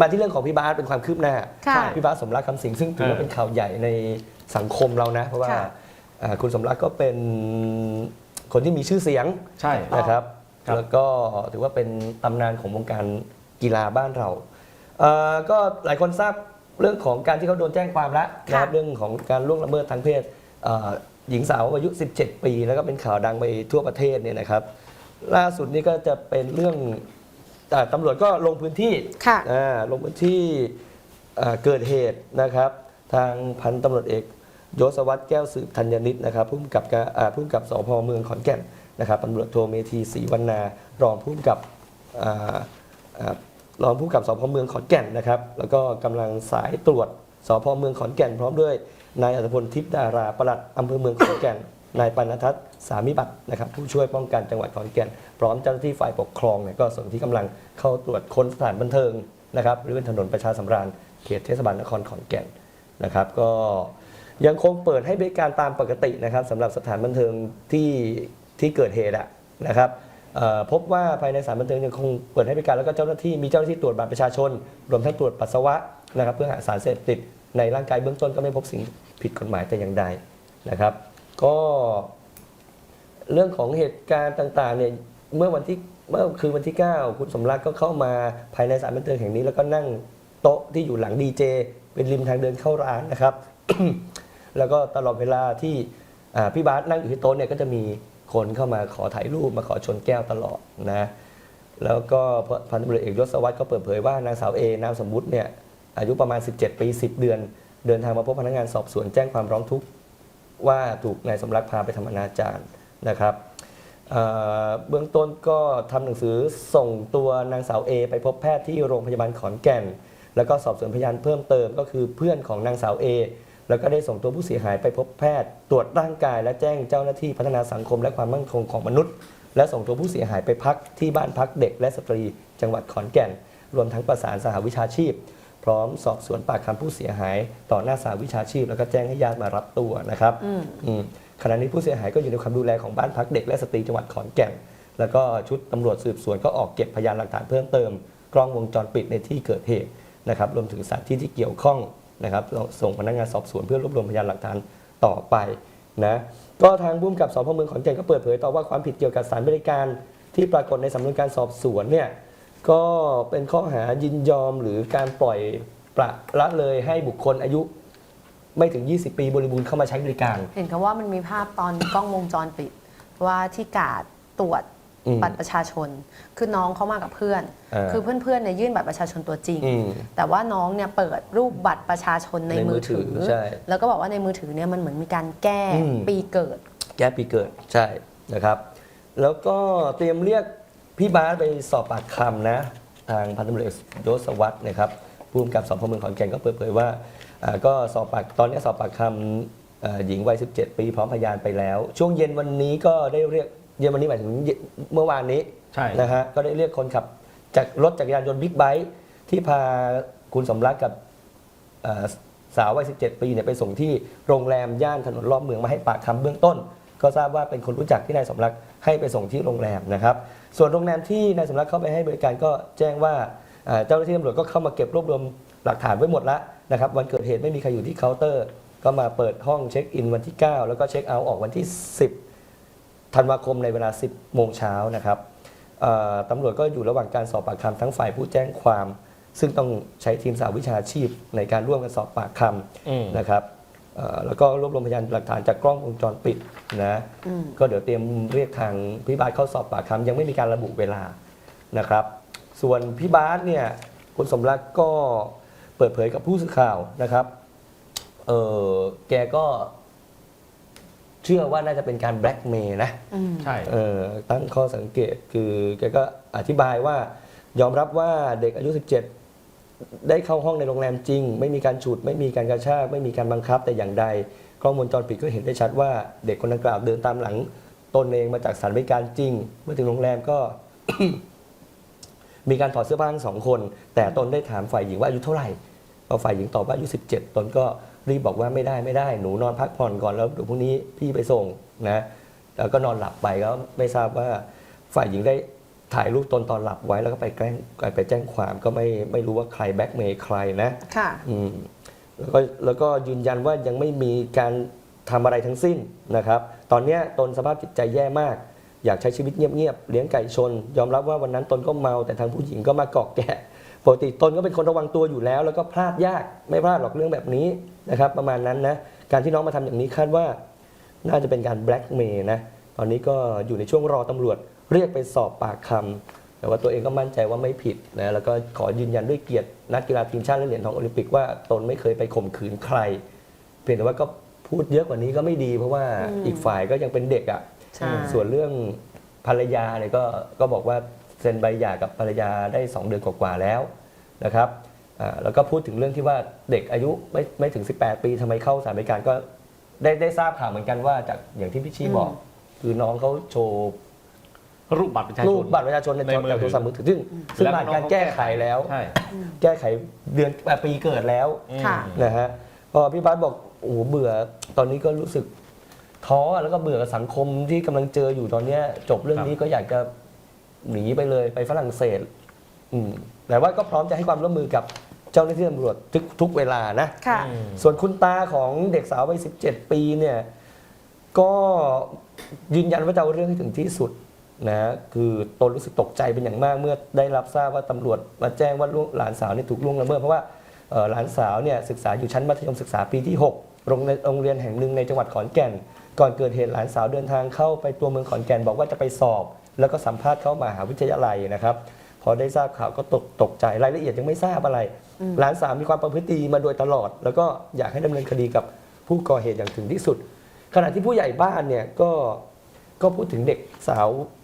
มาที่เรื่องของพี่บาสเป็นความคืบหน้าค่ะ พี่บาสสมรักคำสิงซึ่งถือว่าเออเป็นข่าวใหญ่ในสังคมเรานะ เพราะว่าค่ะอ่าคุณสมรักก็เป็นคนที่มีชื่อเสียงใช่ นะครับ ครับ แล้วก็ถือว่าเป็นตำนานของวงการกีฬาบ้านเราเอ่อก็หลายคนทราบเรื่องของการที่เขาโดนแจ้งความแล้วนะครับค่ะ เรื่องของการล่วงละเมิดทางเพศเอ่อหญิงสาวอายุ 17 ปี แล้วก็เป็นข่าวดังไปทั่วประเทศเนี่ยนะครับ ล่าสุดนี่ก็จะเป็นเรื่อง อ่าตำรวจก็ลงพื้นที่ค่ะอ่าลงพื้นที่อ่าเกิดเหตุนะครับ ทางพันตำรวจเอกยศวัตรแก้วสืบธัญนิตนะครับผู้กำกับการอ่าผู้กำกับสพเมืองขอนแก่นนะครับตำรวจโทเมธีศรีวรรณารองผู้กำกับอ่าอ่ารองผู้กำกับสพเมืองขอนแก่นนะครับ แล้วก็กำลังสายตรวจสพเมืองขอนแก่น พร้อมด้วยนายอัตพลทิพย์ดาราปลัดอำเภอเมืองขอนแก่น นายปานทัศน์สามิบัตนะครับผู้ช่วยป้องกันจังหวัดขอนแก่นพร้อมเจ้าหน้าที่ฝ่ายปกครองเนี่ยก็ส่วนที่กำลังเข้าตรวจค้นสถานบันเทิงนะครับบริเวณถนนประชาสำราญเขตเทศบาลนครขอนแก่นนะครับก็ยังคงเปิดให้บริการตามปกตินะครับสำหรับสถานบันเทิงที่ที่เกิดเหตุอะนะครับพบว่าภายในสถานบันเทิงยังคงเปิดให้บริการแล้วก็เจ้าหน้าที่มีเจ้าหน้าที่ตรวจบัตรประชาชน รวมทั้งตรวจปัสสาวะนะครับเพื่อหาสารเสพติดในร่างกายเบื้องต้นก็ไม่พบสิ่งผิดกฎหมายแต่อย่างใดนะครับ ก็เรื่องของเหตุการณ์ต่างๆเนี่ยเมื่อวันที่เมื่อคืนวันที่ 9 คุณสมรักก็เข้ามาภายในสถานบันเทิงแห่งนี้ แล้วก็นั่งโต๊ะที่อยู่หลังดีเจเป็นริมทางเดินเข้าร้านนะครับ แล้วก็ตลอดเวลาที่พี่บาสนั่งอยู่ที่โต๊ะเนี่ยก็จะมีคนเข้ามาขอถ่ายรูปมาขอชนแก้วตลอดนะ แล้วก็พันตำรวจเอกยศวัตรก็เปิดเผยว่านางสาวเอนามสมมุติเนี่ยอายุประมาณ 17 ปี 10 เดือน เดินทางมาพบพนักงานสอบสวนแจ้งความร้องทุกข์ ว่าถูกนายสมรักพาไปทำอนาจารนะครับเอ่อเบื้องต้นก็ทำหนังสือส่งตัวนางสาวเอไปพบแพทย์ที่โรงพยาบาลขอนแก่น แล้วก็สอบสวนพยานเพิ่มเติมก็คือเพื่อนของนางสาวเอแล้วก็ได้ส่งตัวผู้เสียหายไปพบแพทย์ ตรวจร่างกาย และแจ้งเจ้าหน้าที่พัฒนาสังคมและความมั่นคงของมนุษย์ และส่งตัวผู้เสียหายไปพักที่บ้านพักเด็กและสตรี จังหวัดขอนแก่น รวมทั้งประสานสหวิชาชีพ พร้อมสอบสวนปากคำผู้เสียหาย ต่อหน้าสหวิชาชีพ แล้วก็แจ้งให้ญาติมารับตัวนะครับอืมอืมขณะนี้ผู้เสียหายก็อยู่ในความดูแลของบ้านพักเด็กและสตรีจังหวัดขอนแก่น แล้วก็ชุดตำรวจสืบสวนก็ออกเก็บพยานหลักฐานเพิ่มเติม กล้องวงจรปิดในที่เกิดเหตุนะครับ รวมถึงสถานที่ที่เกี่ยวข้องนะครับ ส่งพนักงานสอบสวนเพื่อรวบรวมพยานหลักฐานต่อไปนะก็ทางผู้กำกับสพเมืองขอนแก่นก็เปิดเผยต่อว่าความผิดเกี่ยวกับสารบริการที่ปรากฏในสำนวนการสอบสวนเนี่ย ก็เป็นข้อหายินยอมหรือการปล่อยปละละเลยให้บุคคลอายุ ไม่ถึง 20 ปีบริบูรณ์เข้ามาใช้บริการ เห็นคำว่ามันมีภาพตอนกล้องวงจรปิด ว่าที่กาดตรวจอืมบัตรประชาชน คือน้องเขามากับเพื่อน อ่าคือเพื่อนๆเนี่ยยื่นบัตรประชาชนตัวจริง อืมแต่ว่าน้องเนี่ยเปิดรูปบัตรประชาชนในในมืมืออถืถืออ ใช่แล้วก็บอกว่าในมือถือเนี่ยมันเหมือนมีการแก้อืม ปีเกิด แก้ปีเกิดใช่นะครับ แล้วก็เตรียมเรียก พี่บาสไปสอบปากคำนะ ทางพันตำรวจเอกยศวัตรนะครับผู้กำกับสพเมืองขอนแก่นก็เปิดเผยว่าอ่าก็สอบปากตอนนี้สอบปากคำเอ่อหญิงวัย 17 ปีพร้อมพยานไปแล้ว ช่วงเย็นวันนี้ก็ได้เรียกเย็นวันนี้หมายถึงเย็นเมื่อวานนี้ ใช่ นะฮะก็ได้เรียกคนขับจากรถจักรยานยนต์บิ๊กไบค์ที่พาคุณสมรักกับเอ่อสาววัย 17 ปีเนี่ยไปส่งที่โรงแรมย่านถนนรอบเมืองมาให้ปากคำเบื้องต้น ก็ทราบว่าเป็นคนรู้จักที่นายสมรัก ให้ไปส่งที่โรงแรมนะครับ ส่วนโรงแรมที่นายสมรักเข้าไปให้บริการก็แจ้งว่าเจ้าหน้าที่ตำรวจก็เข้ามาเก็บรวบรวมหลักฐานไว้หมดแล้วนะครับ วันเกิดเหตุไม่มีใครอยู่ที่เคาน์เตอร์ ก็มาเปิดห้องเช็คอินวันที่ 9 แล้วก็เช็คเอาท์ออกวันที่ 10 ธันวาคมในเวลา 10 โมงเช้านะครับตำรวจก็อยู่ระหว่างการสอบปากคำทั้งฝ่ายผู้แจ้งความ ซึ่งต้องใช้ทีมสาววิชาชีพในการร่วมกันสอบปากคำนะครับ แล้วก็รวบรวมพยานหลักฐานจากกล้องวงจรปิดนะอืมก็เดี๋ยวเตรียมเรียกทางพี่บาสเข้าสอบปากคำยังไม่มีการระบุเวลานะครับ ส่วนพี่บาสเนี่ยคุณสมรักก็เปิดเผยกับผู้สื่อข่าวนะครับเออแกก็เชื่อว่าน่าจะเป็นการแบล็กเมย์นะอืมใช่เออตั้งข้อสังเกตคือแกก็อธิบายว่ายอมรับว่าเด็กอายุ 17 ได้เข้าห้องในโรงแรมจริง ไม่มีการฉุด ไม่มีการกระชากไม่มีการบังคับแต่อย่างใดกล้องวงจรปิดก็เห็นได้ชัดว่าเด็กคนดังกล่าวเดินตามหลังตนเองมาจากสถานบริการจริง เมื่อถึงโรงแรมก็ มีการถอดเสื้อผ้าทั้งสองคน แต่ตนได้ถามฝ่ายหญิงว่าอายุเท่าไหร่พอฝ่ายหญิงตอบว่าอายุ17 ตนก็รีบบอกว่าไม่ได้ไม่ได้หนูนอนพักผ่อนก่อนแล้วเดี๋ยวพรุ่งนี้พี่ไปส่งนะแล้วก็นอนหลับไปก็ไม่ทราบว่าฝ่ายหญิงได้ ถ่ายรูปตนตอนหลับไว้แล้วก็ไปแกล้งไปแจ้งความก็ไม่ไม่รู้ว่าใครแบ็กเมย์ใครนะค่ะอืมแล้วก็แล้วก็ยืนยันว่ายังไม่มีการทำอะไรทั้งสิ้นนะครับ ตอนเนี้ยตนสภาพจิตใจแย่มาก อยากใช้ชีวิตเงียบๆเลี้ยงไก่ชน ยอมรับว่าวันนั้นตนก็เมาแต่ทางผู้หญิงก็มาเกาะแกะปกติตนก็เป็นคนระวังตัวอยู่แล้ว แล้วก็พลาดยากไม่พลาดหรอกเรื่องแบบนี้นะครับ ประมาณนั้นนะการที่น้องมาทำอย่างนี้คาดว่า น่าจะเป็นการแบล็กเมย์นะตอนนี้ก็อยู่ในช่วงรอตำรวจ เรียกไปสอบปากคำแต่ว่าตัวเองก็มั่นใจว่าไม่ผิดนะแล้วก็ขอยืนยันด้วยเกียรตินักกีฬาทีมชาติและเหรียญทองโอลิมปิกว่าตนไม่เคยไปข่มขืนใคร เพียงแต่ว่าก็พูดเยอะกว่านี้ก็ไม่ดี เพราะว่าอืมอีกฝ่ายก็ยังเป็นเด็กอะใช่ส่วนเรื่องภรรยาเนี่ยก็ก็บอกว่าเซ็นใบหย่ากับภรรยาได้ 2 เดือนกว่าๆแล้วนะครับอ่าแล้วก็พูดถึงเรื่องที่ว่าเด็กอายุไม่ไม่ถึง 18 ปีทำไมเข้าสถารบริการก็ได้ได้ทราบข่าวเหมือนกันว่าจากอย่างที่พี่ชีบอก คือน้องเขาโชว์ รูปบัตรประชาชน รูปบัตรประชาชนในในมือจากโทรศัพท์มือถือซึ่งซึ่งผ่านการแก้ไขแล้ว ใช่ แก้ไขเดือนเอ่อปีเกิดแล้วค่ะอืมนะฮะพอพี่บัสบอกโอ้โหเบื่อตอนนี้ก็รู้สึกท้อแล้วก็เบื่อกับสังคมที่กำลังเจออยู่ตอนเนี้ย จบเรื่องนี้ก็อยากจะหนีไปเลยไปฝรั่งเศส อืมแต่ว่าก็พร้อมจะให้ความร่วมมือกับเจ้าหน้าที่ตำรวจทุกทุกเวลานะ ค่ะ อืม ส่วนคุณตาของเด็กสาววัย 17 ปีเนี่ย ก็ยืนยันว่าจะเอาเรื่องให้ถึงที่สุด นะคือตนรู้สึกตกใจเป็นอย่างมากเมื่อได้รับทราบว่าตำรวจมาแจ้งว่าลูกหลานสาวเนี่ยถูกล่วงละเมิดเพราะว่าเอ่อหลานสาวเนี่ยศึกษาอยู่ชั้นมัธยมศึกษาปีที่6โรงเรียนโรงเรียนแห่งหนึ่งในจังหวัดขอนแก่น ก่อนเกิดเหตุหลานสาวเดินทางเข้าไปตัวเมืองขอนแก่นบอกว่าจะไปสอบ แล้วก็สัมภาษณ์เข้ามหาวิทยาลัยนะครับพอได้ทราบข่าวก็ตกตกใจรายละเอียดยังไม่ทราบอะไร หลานสาวมีความประพฤติดีมาโดยตลอด แล้วก็อยากให้ดำเนินคดีกับผู้ก่อเหตุอย่างถึงที่สุด ขณะที่ผู้ใหญ่บ้านเนี่ยก็ก็พูดถึงเด็กสาวอ่า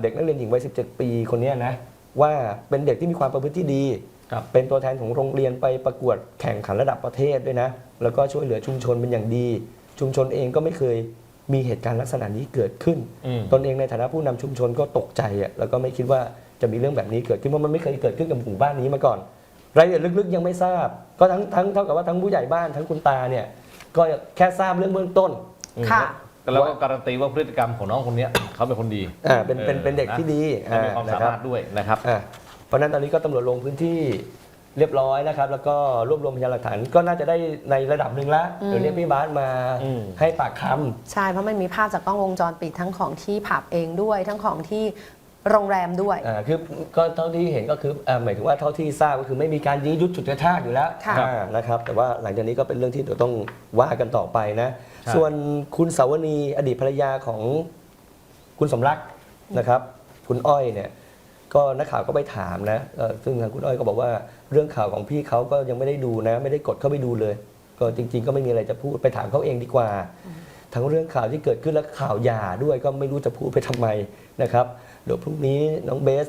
เด็กนักเรียนหญิงวัย 17 ปีคนเนี้ยนะว่าเป็นเด็กที่มีความประพฤติที่ดีครับเป็นตัวแทนของโรงเรียนไปประกวดแข่งขันระดับประเทศด้วยนะ แล้วก็ช่วยเหลือชุมชนเป็นอย่างดี ชุมชนเองก็ไม่เคยมีเหตุการณ์ลักษณะนี้เกิดขึ้นอืมตนเองในฐานะผู้นำชุมชนก็ตกใจอะแล้วก็ไม่คิดว่าจะมีเรื่องแบบนี้เกิดขึ้นเพราะมันไม่เคยเกิดขึ้นกับหมู่บ้านนี้มาก่อน รายละเอียดลึกๆยังไม่ทราบ ก็ทั้งทั้งเท่ากับว่าทั้งผู้ใหญ่บ้านทั้งคุณตาเนี่ยก็แค่ทราบเรื่องเบื้องต้นค่ะ แล้วก็การันตีว่าพฤติกรรมของน้องคนเนี้ยเขาเป็นคนดีอ่าเป็นเป็นเป็นเด็กที่ดีและมีความอ่สามารถด้วยนะครับ อ่าเพราะฉะนั้นตอนนี้ก็ตำรวจลงพื้นที่เรียบร้อยนะครับ แล้วก็รวบรวมพยานหลักฐานก็น่าจะได้ในระดับหนึ่งละอืมเดี๋ยวเรียกพี่บาสมาอืม ให้ปากคำ ใช่ เพราะมันมีภาพจากกล้องวงจรปิดทั้งของที่ผับเองด้วย ทั้งของที่ โรงแรมด้วย อ่าคือก็เท่าที่เห็นก็คืออ่าหมายถึงว่าเท่าที่ทราบก็คือไม่มีการยื้อยุดฉุดกระชากอยู่แล้วค่ะ อ่านะครับแต่ว่าหลังจากนี้ก็เป็นเรื่องที่เดี๋ยวต้องว่ากันต่อไปนะ ครับ ส่วนคุณสาวนีอดีตภรรยาของคุณสมรักนะครับ คุณอ้อยเนี่ยก็นักข่าวก็ไปถามนะเอ่อซึ่งทางคุณอ้อยก็บอกว่าเรื่องข่าวของพี่เขาก็ยังไม่ได้ดูนะ ไม่ได้กดเข้าไปดูเลย ก็จริง ๆ ก็ไม่มีอะไรจะพูดไปถามเขาเองดีกว่า ทั้งเรื่องข่าวที่เกิดขึ้นและข่าวหย่าด้วยก็ไม่รู้จะพูดไปทำไมนะครับ เดี๋ยวพรุ่งนี้น้องเบส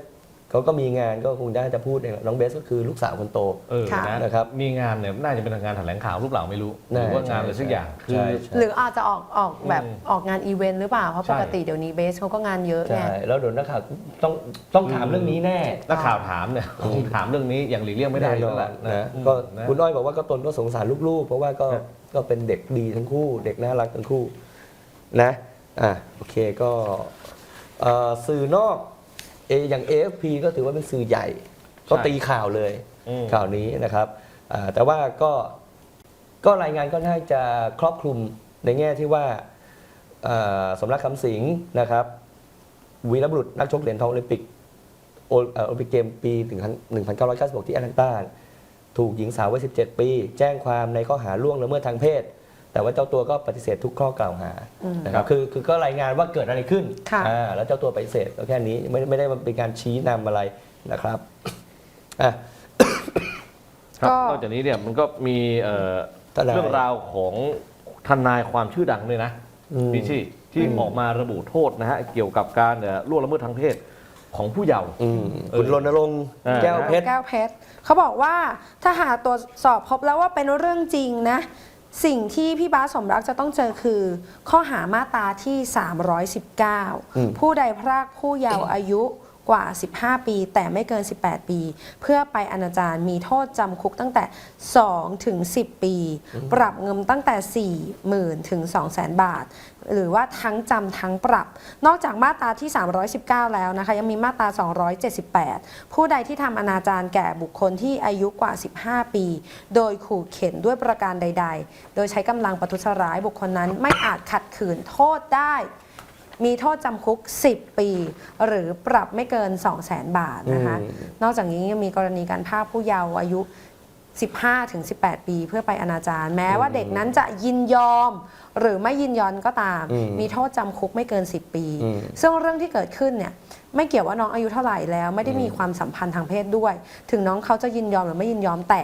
เขาก็มีงานก็คงได้จะพูดเองน้องเบสก็คือลูกสาวคนโต เออค่ะนะนะครับมีงานเนี่ยน่าจะเป็นงานแถลงข่าวหรือเปล่าไม่รู้หน่ารือว่างานอะไรสักอย่างคือ ใช่ใช่ หรืออาจจะออกออกแบบอืมออกงานอีเวนต์หรือเปล่า เพราะใช่ ปกติเดี๋ยวนี้เบสเขาก็งานเยอะไง ใช่ แล้วเดี๋ยวนักข่าวต้องต้องถามเรื่องนี้แน่นักข่าวถามเนี่ยคงถามเรื่องนี้อย่างหลีกเลี่ยงไม่ได้แน่อนยู่อแล้วนนะนะอืมก็นะ คุณอ้อยบอกว่าก็ตนก็สงสารลูกๆ เพราะว่าก็ครับก็เป็นเด็กดีทั้งคู่ เด็กน่ารักทั้งคู่นะอะโอเคก็ เอ่อสื่อนอกเออย่าง AFP ก็ถือว่าเป็นสื่อใหญ่ ก็ตีข่าวเลยอืม ข่าวนี้นะครับอ่าแต่ว่าก็ก็รายงานก็น่าจะครอบคลุมในแง่ที่ว่าอ่าสมรักคำสิงห์นะครับวีรบุรุษนักชกเหรียญทองโอลิมปิกโอเอ่อโอลิมปิกเกมปี1996 ที่แอตแลนตา ถูกหญิงสาววัย17 ปี แจ้งความในข้อหาล่วงละเมิดทางเพศ แต่ว่าเจ้าตัวก็ปฏิเสธทุกข้อกล่าวหาอืมนะครับคือคือก็รายงานว่าเกิดอะไรขึ้นค่ะอ่าแล้วเจ้าตัวปฏิเสธก็แค่นี้ไม่ไม่ได้เป็นการชี้นำอะไรนะครับอะครับก็นอกจากนี้เนี่ยมันก็มีเอ่อทนายเรื่องราวของทนายความชื่อดังด้วยนะอืมพี่ชี่ที่ออกมาระบุโทษนะฮะเกี่ยวกับการเอ่อล่วงละเมิดทางเพศของผู้เยาว์อืมคุณรณรงค์เออแก้วเพชรแก้วเพชรเขาบอกว่าถ้าหากตรวจสอบพบแล้วว่าเป็นเรื่องจริงนะ สิ่งที่พี่บาสสมรักจะต้องเจอคือ ข้อหามาตราที่อืม319 ผู้ใดพรากผู้เยาว์อายุ กว่า 15 ปี แต่ไม่เกิน 18 ปี เพื่อไปอนาจารมีโทษจำคุกตั้งแต่ 2 ถึง 10 ปี ปรับเงินตั้งแต่ 40,000 ถึง 200,000 บาท หรือว่าทั้งจำทั้งปรับ นอกจากมาตราที่ 319 แล้วนะคะ ยังมีมาตรา 278 ผู้ใดที่ทำอนาจารแก่บุคคลที่อายุกว่า 15 ปี โดยขู่เข็นด้วยประการใด ๆ โดยใช้กำลังประทุษร้ายบุคคลนั้นไม่อาจขัดขืนโทษได้ มีโทษจำคุก 10 ปี หรือปรับไม่เกิน 2 0 0 0 0 0 บาทนะคะอืมนอกจากนี้ยังมีกรณีการพรากผู้เยาว์อายุ 15ถึง18 ปี เพื่อไปอนาจารแม้ว่าเด็กนั้นจะยินยอม หรือไม่ยินยอมก็ตามอืมมีโทษจำคุกไม่เกิน 10 ปีอืมซึ่งเรื่องที่เกิดขึ้นเนี่ยไม่เกี่ยวว่าน้องอายุเท่าไหร่แล้วไม่ได้มีความสัมพันธ์ทางเพศด้วย ถึงน้องเขาจะยินยอมหรือไม่ยินยอมแต่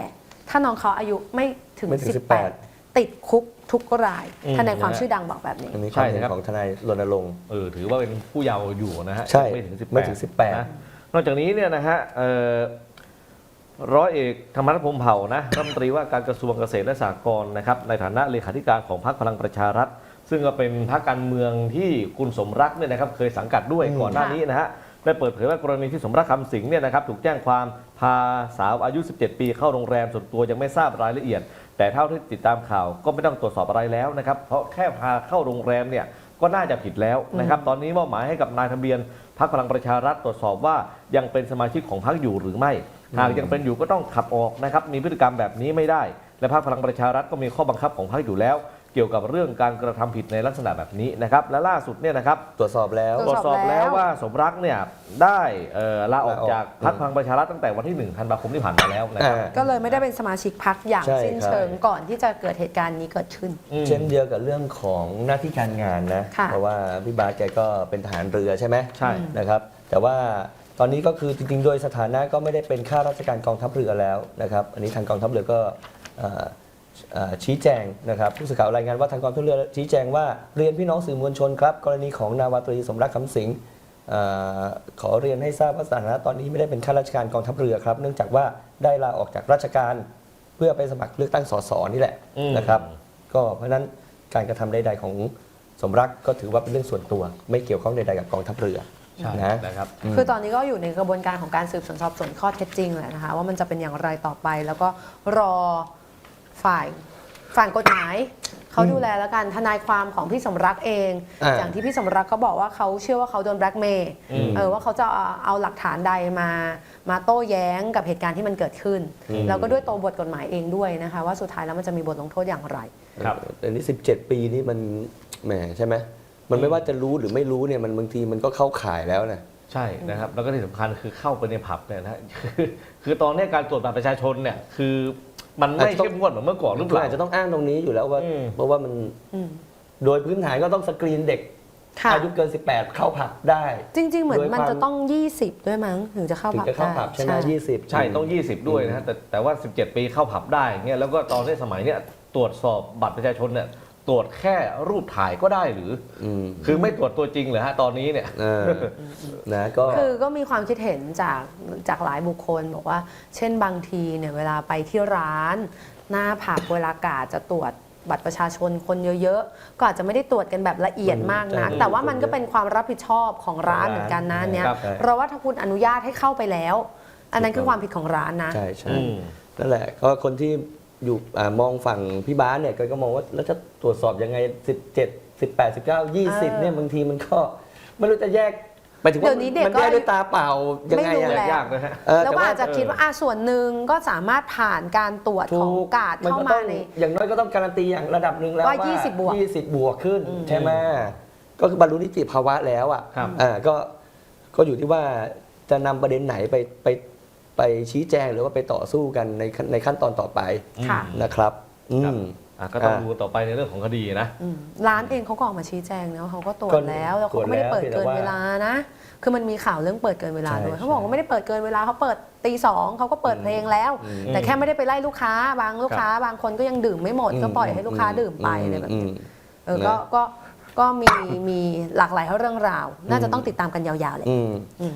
ถ้าน้องเขาอายุไม่ถึงไม่ถึง18 ติดคุกทุกรายอืม ทนายความนะฮะชื่อดังบอกแบบนี้ อันนี้คใช่วามเห็นนะครับ ของทนายรณรงค์ เออถือว่าเป็นผู้เยาว์อยู่นะฮะใช่ไม่ถึง 18ไม่ถึง18 นะนอกจากนี้เนี่ยนะฮะเอ่อร้อยเอกธรรมนัฐพรหมเผ่านะ รัฐมนตรีว่าการกระทรวงเกษตรและสหกรณ์นะครับในฐานะเลขาธิการของพรรคพลังประชารัฐ ซึ่งก็เป็นพรรคการเมืองที่คุณสมรักเนี่ยนะครับเคยสังกัดด้วยอืมก่อนหน้านี้นะฮะได้เปิดเผยว่ากรณีที่สมรักคำสิงห์เนี่ยนะครับถูกแจ้งความพาสาวอายุ 17 ปีเข้าโรงแรมส่วนตัวยังไม่ทราบรายละเอียด แต่เท่าที่ติดตามข่าวก็ไม่ต้องตรวจสอบอะไรแล้วนะครับ เพราะแค่พาเข้าโรงแรมเนี่ยก็น่าจะผิดแล้วนะครับ ตอนนี้มอบหมายให้กับนายทะเบียนพรรคพลังประชารัฐตรวจสอบว่ายังเป็นสมาชิกของพรรคอยู่หรือไม่ หากยังเป็นอยู่ก็ต้องขับออกนะครับ มีพฤติกรรมแบบนี้ไม่ได้ และพรรคพลังประชารัฐก็มีข้อบังคับของพรรคอยู่แล้ว เกี่ยวกับเรื่องการกระทำผิดในลักษณะแบบนี้นะครับ และล่าสุดเนี่ยนะครับตรวจสอบแล้ว ตรวจสอบแล้วแล้วว่าสมรักเนี่ยได้เอ่อลาออกลาออกจากพรรคพลังประชารัฐตั้งแต่วันที่1ธันวาคมที่ผ่านมาแล้วนะครับอ่าก็เลยไม่ได้เป็นสมาชิกพักอย่างใช่สิ้นครับเชิงก่อนที่จะเกิดเหตุการณ์นี้เกิดขึ้นอืมเช่นเดียวกับเรื่องของหน้าที่การงานนะค่ะเพราะว่าพี่บาสแกก็เป็นทหารเรือใช่ไหมใช่นะครับ แต่ว่าตอนนี้ก็คือจริงๆ โดยสถานะก็ไม่ได้เป็นข้าราชการกองทัพเรือแล้วนะครับ อันนี้ทางกองทัพเรือก็เอ่อเอ่อ ชี้แจงนะครับผู้สื่อข่าวรายงานว่าทางกองทัพเรือชี้แจงว่าเรียนพี่น้องสื่อมวลชนครับ กรณีของนาวาตรีสมรักคำสิงห์เอ่อขอเรียนให้ทราบว่าสถานะตอนนี้ไม่ได้เป็นข้าราชการกองทัพเรือครับ เนื่องจากว่าได้ลาออกจากราชการเพื่อไปสมัครเลือกตั้งสสนี่แหละอืมนะครับ ก็เพราะฉะนั้นการกระทำใด ๆ ของสมรักก็ถือว่าเป็นเรื่องส่วนตัว ไม่เกี่ยวข้องใดๆกับกองทัพเรือใช่นะนะครับคือตอนนี้ก็อยู่ในกระบวนการของการสืบสวนสอบสวนข้อเท็จจริงแหละนะคะว่ามันจะเป็นอย่างไรต่อไปแล้วก็รอ ฝ่ายฝ่ายกฎหมายเขาดูแลแล้วกันทนายความของพี่สมรักเอง อ่าอย่างที่พี่สมรักเขาบอกว่าเขาเชื่อว่าเขาโดนแบล็กเมย์อืมเออว่าเขาจะเอาเอาหลักฐานใดมามาโต้แย้งกับเหตุการณ์ที่มันเกิดขึ้นแล้วก็ด้วยตัวบทกฎหมายเองด้วยนะคะ ว่าสุดท้ายแล้วมันจะมีบทลงโทษอย่างไร ครับ อันนี้ 17 ปีนี่มันแหมใช่ไหมมันไม่ว่าจะรู้หรือไม่รู้เนี่ยมันบางทีมันก็เข้าข่ายแล้วนะ ใช่นะครับ แล้วก็ที่สำคัญคือเข้าไปในผับเนี่ยนะฮะคือคือตอนนี้การตรวจบัตรประชาชนเนี่ยคือ มันไม่อาจจะต้องเข้มงวดเหมือนเมื่อก่อนหรือเปคือล่า อาจจะต้องอ้างตรงนี้อยู่แล้วว่า อืม เพราะว่ามันอืมโดยพื้นฐานก็ต้องสกรีนเด็กค่ะ อายุเกิน 18 เข้าผับได้ จริง ๆ เหมือนโดยมันความจะต้อง 20 ด้วยมั้ง ถึงจะเข้าถึงผับจะเข้าได้ผับใช่ไหมยี่สิบ ใช่ต้อง 20 ด้วยนะฮะแต่แต่ว่า 17 ปีเข้าผับได้เงี้ยแล้วก็ตอนที่สมัยเนี้ยตรวจสอบบัตรประชาชนเนี่ย ตรวจแค่รูปถ่ายก็ได้หรืออืมคือไม่ตรวจตัวจริงเหรอฮะตอนนี้เนี่ยเออนะก็คือก็มีความคิดเห็นจากจากหลายบุคคลบอกว่า เช่นบางทีเนี่ยเวลาไปที่ร้าน หน้าผับเวลากาจะตรวจบัตรประชาชนคนเยอะๆ ก็อาจจะไม่ได้ตรวจกันแบบละเอียดมากนักใช่แต่ว่ามันก็เป็นความรับผิดชอบของร้านเหมือนกันนะอันเนี้ยครับเพราะว่าถ้าคุณอนุญาตให้เข้าไปแล้ว อันนั้นคือความผิดของร้านนะใช่ใช่อืมนั่นแหละก็คนที่ อยู่อ่ามองฝั่งพี่บ้านเนี่ยก็ก็มองว่าแล้วจะตรวจสอบยังไง 17 18 19 20เนี่ยบางทีมันก็ไม่รู้จะแยกไปถึงว่าเดี๋ยวนี้เด็กมันก็แยกด้วยตาเปล่ายังไงไม่รู้อะแหละ ยากนะฮะ เออแล้วแต่ก็ว่าอาจจะคิดว่าอะส่วนหนึ่งก็สามารถผ่านการตรวจของกาดมันเข้าก็มาต้องใน อย่างน้อยก็ต้องการันตีอย่างระดับหนึ่งแล้วว่าว่า20บวก20 บวกขึ้น ใช่ไหมก็คือบรรลุนิติภาวะแล้วอะครับ อ่าก็ก็อยู่ที่ว่าจะนำประเด็นไหนไปไป ไปชี้แจงหรือว่าไปต่อสู้กันในขั้นในขั้นตอนต่อไปค่ะ นะครับอืครับมอะก็ต้องอ่าดูต่อไปในเรื่องของคดีนะ อืมร้านเองเขาก็ออกมาชี้แจงนะเขาก็ตรวจก็แล้วแล้วเขาก็ไม่ได้ตรวจแล้วเปิดเกินเพียงแต่ว่าเวลานะ คือมันมีข่าวเรื่องเปิดเกินเวลาใช่ด้วยเขาบอกใช่ว่าไม่ได้เปิดเกินเวลาเขาเปิดตีสองเขาก็เปิดเพลงแล้ว อืม แต่แค่ไม่ได้ไปไล่ลูกค้าบางลูกค้า บางคนก็ยังดื่มไม่หมดก็ปล่อยให้ลูกค้าดื่มไปอะไรแบบอืนี้มเออ นะ ก็ ก็ ก็มี มีหลากหลายเรื่องราว น่าจะต้องติดตามกันยาวๆเลยอืม อืม